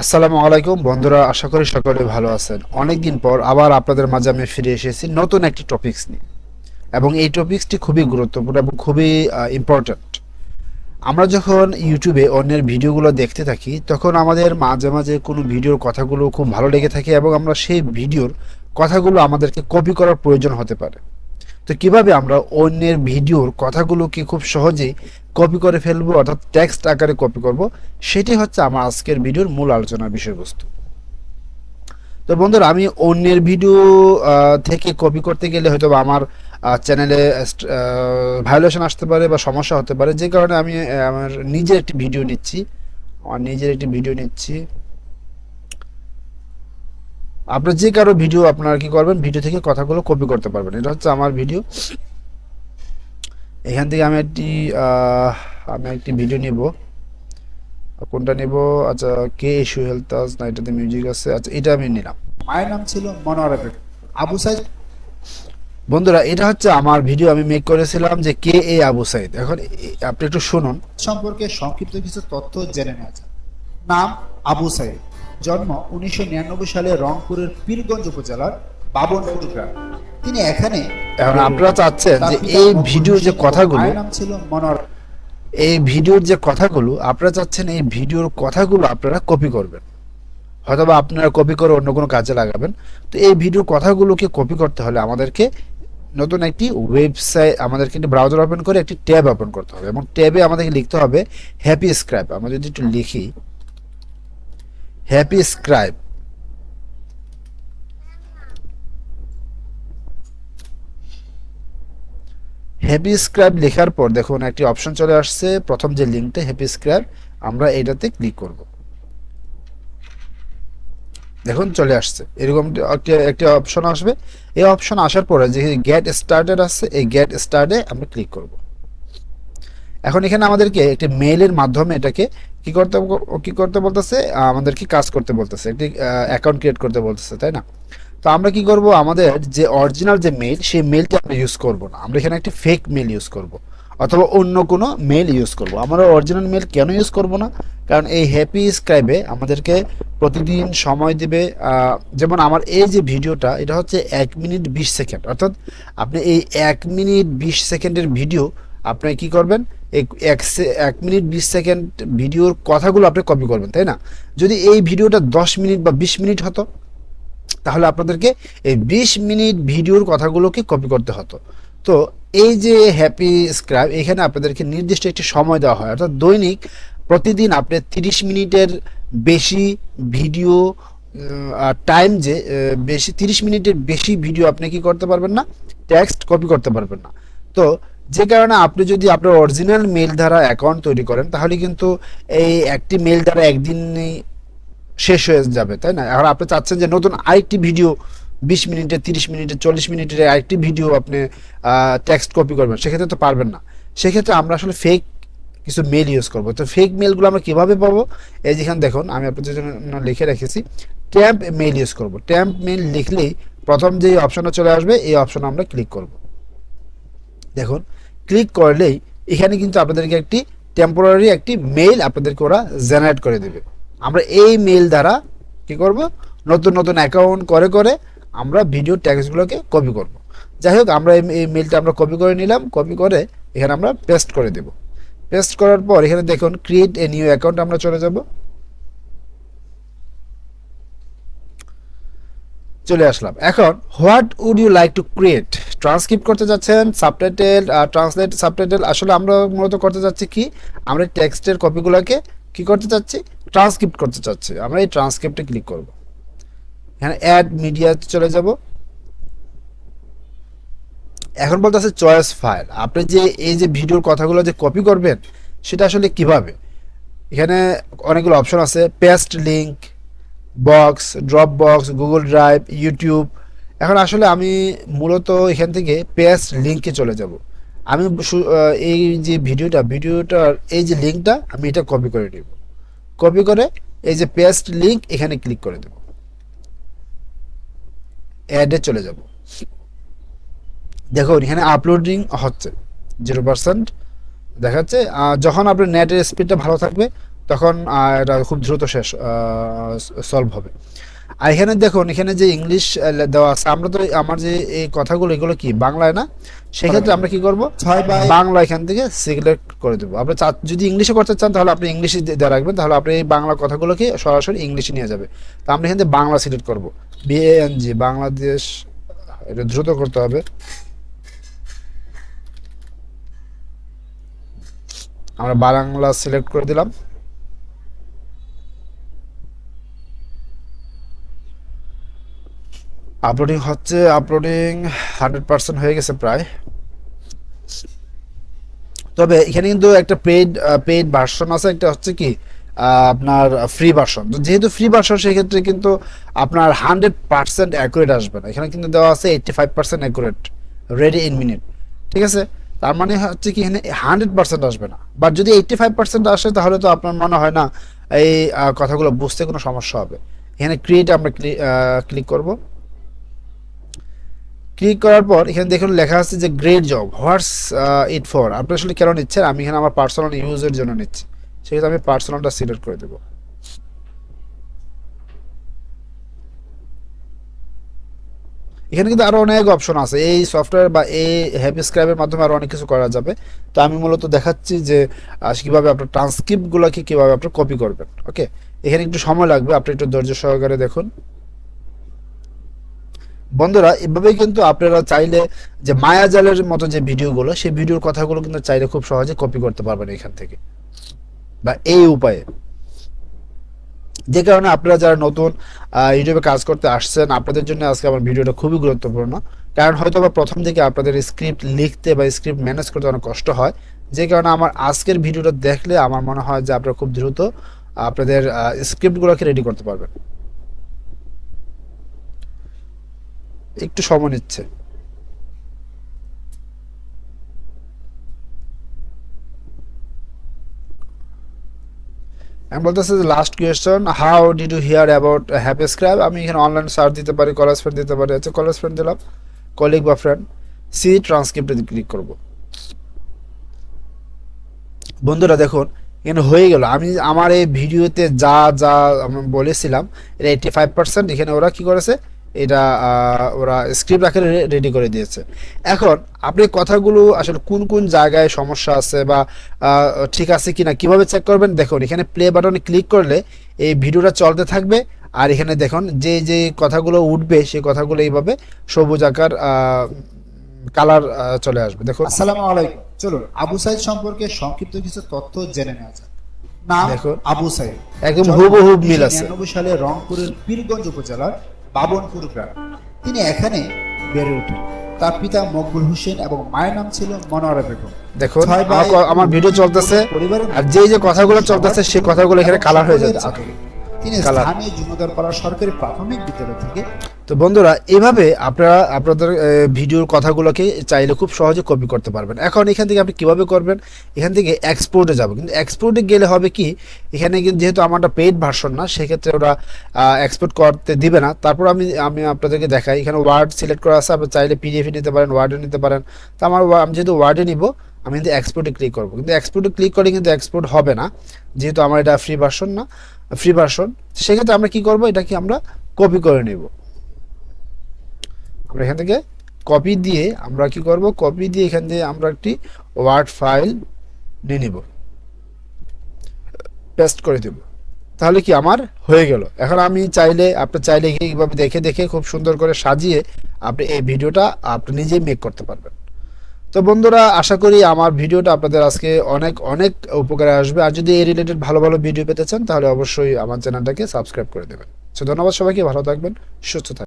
আসসালামু আলাইকুম। বন্ধুরা, আশা করি সকলে ভালো আছেন। অনেকদিন পর আবার আপনাদের মাঝে আমি ফিরে এসেছি নতুন একটি টপিকস নিয়ে। এবং এই টপিকসটি খুবই গুরুত্বপূর্ণ এবং খুবই ইম্পর্ট্যান্ট আমরা যখন ইউটিউবে অন্যের ভিডিওগুলো দেখতে থাকি, তখন আমাদের মাঝে মাঝে কোনো ভিডিওর কথাগুলো খুব ভালো লেগে থাকে এবং আমরা সেই ভিডিওর কথাগুলো আমাদেরকে কপি করার প্রয়োজন হতে পারে। তো কীভাবে আমরা অন্যের ভিডিওর কথাগুলোকে খুব সহজেই কপি করে ফেলব, অর্থাৎ টেক্সট আকারে কপি করব সেটি হচ্ছে আমার আজকের ভিডিওর মূল আলোচনার বিষয়বস্তু। তো বন্ধুরা, আমি অন্যের ভিডিও থেকে কপি করতে গেলে হয়তো আমার চ্যানেলে ভায়োলেশন আসতে পারে বা সমস্যা হতে পারে, যে কারণে আমি আমার নিজের একটি ভিডিও নিচ্ছি। আমার নিজের একটি ভিডিও নিচ্ছি। আপনার যে কারও ভিডিও আপনারা কি করবেন? ভিডিও থেকে কথাগুলো কপি করতে পারবেন। এটা হচ্ছে আমার ভিডিও এখান থেকে আমি একটি আমি একটি ভিডিও নিব। কোনটা নিব? আচ্ছা কে ইস্যু হেলথ না, এটাতে মিউজিক আছে। আচ্ছা এটা আমি নিলাম। মায়ের নাম ছিল মনোয়ারা আবু সাইদ? বন্ধুরা, এটা হচ্ছে আমার ভিডিও আমি মেক করেছিলাম যে কে এ আবু সাইদ। এখন আপনি একটু শুনুন। সম্পর্কে সংক্ষিপ্ত কিছু তথ্য জেনে নেওয়া যাক। নাম আবু সাইদ। জন্ম উনিশশো নিরানব্বই সালে রংপুরের পীরগঞ্জ উপজেলার বাবনপুর গ্রাম। তিনি এখানে এখন আপনারা চাচ্ছেন যে এই ভিডিওর যে কথাগুলো নাম ছিল মনোয়ারা। এই ভিডিওর যে কথাগুলো আপনারা চাচ্ছেন এই ভিডিওর কথাগুলো আপনারা কপি করবেন। হয়তোবা আপনারা কপি করে অন্য কোনো কাজে লাগাবেন। তো এই ভিডিওর কথাগুলোকে কপি করতে হলে আমাদেরকে নতুন একটি ওয়েবসাইট আমাদেরকে একটি ব্রাউজার ওপেন করে একটি ট্যাব ওপেন করতে হবে। এবং ট্যাবে আমাদেরকে লিখতে হবে হ্যাপি স্ক্রাইব আমরা যদি একটু লিখি হ্যাপি স্ক্রাইব হ্যাপি স্ক্রাইব লেখার পর দেখুন, একটি অপশন চলে আসছে। প্রথম যে লিঙ্কটা হ্যাপি স্ক্রাইব আমরা এটাতে ক্লিক করব। দেখুন, চলে আসছে। এরকম একটি অপশন আসবে। এই অপশন আসার পরে যে গেট স্টার্টেড আছে, এই গেট স্টার্টে আমরা ক্লিক করব। এখন এখানে আমাদেরকে একটি মেইলের মাধ্যমে এটাকে কি করতে কি করতে বলতেছে? আমাদেরকে কাজ করতে বলতেছে, একটি অ্যাকাউন্ট ক্রিয়েট করতে বলতেছে, তাই না? তো আমরা কি করব? আমাদের যে অরিজিনাল যে মেইল সেই মেইলটা আমরা ইউজ করব না। আমরা এখানে একটি ফেক মেইল ইউজ করব, অথবা অন্য কোনো মেইল ইউজ করব। আমরা অরিজিনাল মেইল কেন ইউজ করব না? কারণ এই হ্যাপি স্ক্রাইবে আমাদেরকে প্রতিদিন সময় দিবে যেমন আমার এই যে ভিডিওটা, এটা হচ্ছে এক মিনিট বিশ সেকেন্ড। অর্থাৎ আপনি এই এক মিনিট বিশ সেকেন্ডের ভিডিও আপনি কি করবেন? এক- এক মিনিট বিশ সেকেন্ড ভিডিওর কথাগুলো আপনি কপি করবেন, তাই না? যদি এই ভিডিওটা দশ মিনিট বা বিশ মিনিট হতো, তাহলে আপনাদেরকে এই বিশ মিনিট ভিডিওর কথাগুলোকে কপি করতে হতো। তো এই যে হ্যাপি স্ক্রাইব এখানে আপনাদেরকে নির্দিষ্ট একটি সময় দেওয়া হয়। অর্থাৎ দৈনিক প্রতিদিন আপনি তিরিশ মিনিটের বেশি ভিডিও টাইম যে বেশি তিরিশ মিনিটের বেশি ভিডিও আপনি কি করতে পারবেন না? টেক্সট কপি করতে পারবেন না। তো যে কারণে আপনি যদি আপনার অরিজিনাল মেল দ্বারা অ্যাকাউন্ট তৈরি করেন, তাহলে কিন্তু এই একটি মেল দ্বারা একদিনই শেষ হয়ে যাবে, তাই না? এখন আপনি চাচ্ছেন যে নতুন আরেকটি ভিডিও বিশ মিনিটে, তিরিশ মিনিটে, চল্লিশ মিনিটের আরেকটি ভিডিও আপনি টেক্সট কপি করবেন, সেক্ষেত্রে তো পারবেন না। সেক্ষেত্রে আমরা আসলে ফেক কিছু মেল ইউজ করব। তো ফেক মেলগুলো আমরা কীভাবে পাবো? এই যেখানে দেখুন, আমি আপনাদের জন্য লিখে রেখেছি ট্যাম্প মেল ইউজ করব। ট্যাম্প মেল লিখলেই প্রথম যে অপশনটা চলে আসবে, এই অপশনে আমরা ক্লিক করব। দেখুন ক্লিক করলেই এখানে কিন্তু আপনাদেরকে একটি টেম্পোরারি একটি মেইল আপনাদেরকে ওরা জেনারেট করে দেবে। আমরা এই মেইল দ্বারা কি করব? নতুন নতুন অ্যাকাউন্ট করে করে আমরা ভিডিও ট্যাক্সগুলোকে কপি করব। যাই হোক, আমরা এই মেইলটা আমরা কপি করে নিলাম কপি করে এখানে আমরা পেস্ট করে দেব। পেস্ট করার পর এখানে দেখুন ক্রিয়েট এ নিউ অ্যাকাউন্ট আমরা চলে যাব। চলে আসলাম। এখন what would you like to create transcript করতে যাচ্ছেন সাবটাইটেল ট্রান্সলেট সাবটাইটেল আসলে আমরা মূলত করতে যাচ্ছি কি? আমরা টেক্সটের কপিগুলোকে কি করতে চাচ্ছি ট্রান্সক্রিপ্ট করতে চাচ্ছি আমরা এই ট্রান্সক্রিপ্টে ক্লিক করব। এখানে অ্যাড মিডিয়া চলে যাব। এখন বলতে আছে চয়েস ফাইল আপনি যে, এই যে ভিডিওর কথাগুলো যে কপি করবেন, সেটা আসলে কীভাবে? এখানে অনেকগুলো অপশন আছে। Paste link box Dropbox Google Drive YouTube এখন আসলে আমি মূলত এখান থেকে পেস্ট লিঙ্কে চলে যাব। আমি এই যে ভিডিওটা, ভিডিওটার এই যে লিঙ্কটা আমি এটা কপি করে নেব। কপি করে এই যে পেস্ট লিঙ্ক এখানে ক্লিক করে দেব। অ্যাডে চলে যাব। দেখুন, এখানে আপলোডিং হচ্ছে জিরো পার্সেন্ট দেখাচ্ছে যখন আপনার নেটের স্পিডটা ভালো থাকবে, তখন এটা খুব দ্রুত শেষ সলভ হবে। আর এখানে দেখুন এখানে যে ইংলিশ দেওয়া আছে আমরা তো আমার যে এই কথাগুলো এগুলো কি বাংলায় না? সেক্ষেত্রে আমরা কি করব? বাংলা এখান থেকে সিলেক্ট করে দেবো। আপনি যদি ইংলিশে করতে চান তাহলে আপনি ইংলিশে দিয়ে রাখবেন তাহলে আপনি এই বাংলা কথাগুলোকে সরাসরি ইংলিশে নিয়ে যাবে। তো আমরা এখান থেকে বাংলা সিলেক্ট করব। বিএএনজি বাংলাদেশ এটা দ্রুত করতে হবে। আমরা বাংলা সিলেক্ট করে দিলাম। আপলোডিং হচ্ছে আপলোডিং হান্ড্রেড পার্সেন্ট হয়ে গেছে প্রায়। তবে এখানে কিন্তু একটা পেইড পেইড ভার্সন আছে, একটা হচ্ছে কি আপনার ফ্রি ভার্সন যেহেতু ফ্রি ভার্সন সেক্ষেত্রে কিন্তু আপনার হান্ড্রেড পার্সেন্ট অ্যাকুরেট আসবে না। এখানে কিন্তু দেওয়া আছে eighty five percent accurate ready in minute ঠিক আছে? তার মানে হচ্ছে কি, এখানে হান্ড্রেড পার্সেন্ট আসবে না। বাট যদি এইটটি ফাইভ পার্সেন্ট আসে, তাহলে তো আপনার মনে হয় না এই কথাগুলো বুঝতে কোনো সমস্যা হবে। এখানে ক্রিয়েট আমরা ক্লিক করব। ক্লিক করার পর এখানে দেখুন লেখা আছে যে great job, what's it for আপনি আসলে কেন নিচ্ছেন? আমি এখানে আমার পার্সোনাল ইউজের জন্য নিচ্ছি। সেক্ষেত্রে আমি পার্সোনালটা সিলেক্ট করে দেবো। এখানে কিন্তু আরও অনেক অপশন আছে। এই সফটওয়্যার বা এই হ্যাপি স্ক্রাইবের মাধ্যমে আরও অনেক কিছু করা যাবে। তো আমি মূলত দেখাচ্ছি যে কীভাবে আপনার ট্রান্সক্রিপ্টগুলোকে কীভাবে আপনার কপি করবেন। ওকে এখানে একটু সময় লাগবে। আপনি একটু ধৈর্য সহকারে দেখুন। বন্ধুরা, এভাবেই কিন্তু আপনারা চাইলে যে মায়াজালের মতো যে ভিডিওগুলো, সেই ভিডিওর কথাগুলো কিন্তু চাইলে খুব সহজে কপি করতে পারবেন এখান থেকে বা এই উপায়ে। যে কারণে আপনারা যারা নতুন ইউটিউবে কাজ করতে আসছেন, আপনাদের জন্য আজকে আমার ভিডিওটা খুবই গুরুত্বপূর্ণ। কারণ হয়তো বা প্রথম থেকে আপনাদের স্ক্রিপ্ট লিখতে বা স্ক্রিপ্ট ম্যানেজ করতে অনেক কষ্ট হয়। যে কারণে আমার আজকের ভিডিওটা দেখলে আমার মনে হয় যে আপনারা খুব দ্রুত আপনাদের স্ক্রিপ্টগুলোকে রেডি করতে পারবেন। একটু সময় নিচ্ছে। আমি বলতেছি যে last question how did you hear about Happy Scribe আমি এখানে অনলাইন সার্চ দিতে পারি কলেজ ফ্রেন্ড দিতে পারি। আচ্ছা কলেজ ফ্রেন্ড দিলাম কলিগ বা ফ্রেন্ড সি ট্রান্সক্রিপ্টে ক্লিক করব। বন্ধুরা দেখুন, এখানে হয়ে গেল। আমি আমার এই ভিডিওতে যা যা আমি বলেছিলাম, এটা এইটি ফাইভ পার্সেন্ট এখানে ওরা কি করেছে? এটা ওরা স্ক্রিপ্ট আকারে রেডি করে দিয়েছে। এখন আপনি কথাগুলো আসলে কোন কোন জায়গায় সমস্যা আছে বা ঠিক আছে কিনা কীভাবে চেক করবেন? দেখুন এখানে প্লে বাটনে ক্লিক করলে এই ভিডিওটা চলতে থাকবে। আর এখানে দেখুন যে যে কথাগুলো উঠবে সেই কথাগুলো এইভাবে সবুজ আকার কালার চলে আসবে। দেখুন। আসসালামু আলাইকুম। চলুন আবু সাইদ সম্পর্কে সংক্ষিপ্ত কিছু তথ্য জেনে নেওয়া যাক। নাম। আবু সাইদ। একদম হুবহুব মিল আছে। 1999 সালে রংপুরের পীরগঞ্জ উপজেলার বাবনপুর গ্রাম। তিনি এখানে বেড়ে ওঠেন। তার পিতা মকবুল হোসেন এবং মায়ের নাম ছিল মনোয়ারা বেগম। দেখো আমার ভিডিও চলতেছে আর যে যে কথাগুলো চলতেছে সেই কথাগুলো এখানে কালার হয়ে যাচ্ছে। তিনি। স্থানীয় জমিদার পাড়া সরকারি প্রাথমিক বিদ্যালয় থেকে তো বন্ধুরা, এভাবে আপনারা, আপনাদের ভিডিওর কথাগুলোকে চাইলে খুব সহজে কপি করতে পারবেন। এখন এখান থেকে আপনি কীভাবে করবেন? এখান থেকে এক্সপোর্টে যাব। কিন্তু এক্সপোর্টে গেলে হবে কি, এখানে কিন্তু যেহেতু আমারটা পেইড ভার্সন না, সেক্ষেত্রে ওরা এক্সপোর্ট করতে দিবে না। তারপর আমি আমি আপনাদেরকে দেখাই। এখানে ওয়ার্ড সিলেক্ট করা আছে, আপনি চাইলে পিডিএফ নিতে পারেন ওয়ার্ডে নিতে পারেন। তো আমার আমি যেহেতু ওয়ার্ডে নিব, আমি কিন্তু এক্সপোর্টে ক্লিক করব। কিন্তু এক্সপোর্টে ক্লিক করে কিন্তু এক্সপোর্ট হবে না। যেহেতু আমার এটা ফ্রি ভার্সন না ফ্রি ভার্সন সেক্ষেত্রে আমরা কি করব? এটাকে আমরা কপি করে নেব। আমরা এখান থেকে কপি দিয়ে আমরা কি করব? কপি দিয়ে এখান থেকে আমরা একটি ওয়ার্ড ফাইল নিয়ে নিব। পেস্ট করে দেব। তাহলে কি আমার হয়ে গেল? এখন আমি চাইলে, আপনি চাইলে এইভাবে দেখে দেখে খুব সুন্দর করে সাজিয়ে আপনি এই ভিডিওটা আপনি নিজেই মেক করতে পারবেন। তো বন্ধুরা, আশা করি আমার ভিডিওটা আপনাদের আজকে অনেক অনেক উপকারে আসবে। আর যদি এই রিলেটেড ভালো ভালো ভিডিও পেতে চান, তাহলে অবশ্যই আমার চ্যানেলটাকে সাবস্ক্রাইব করে দেবেন। তো ধন্যবাদ সবাইকে, ভালো থাকবেন, সুস্থ থাকবেন।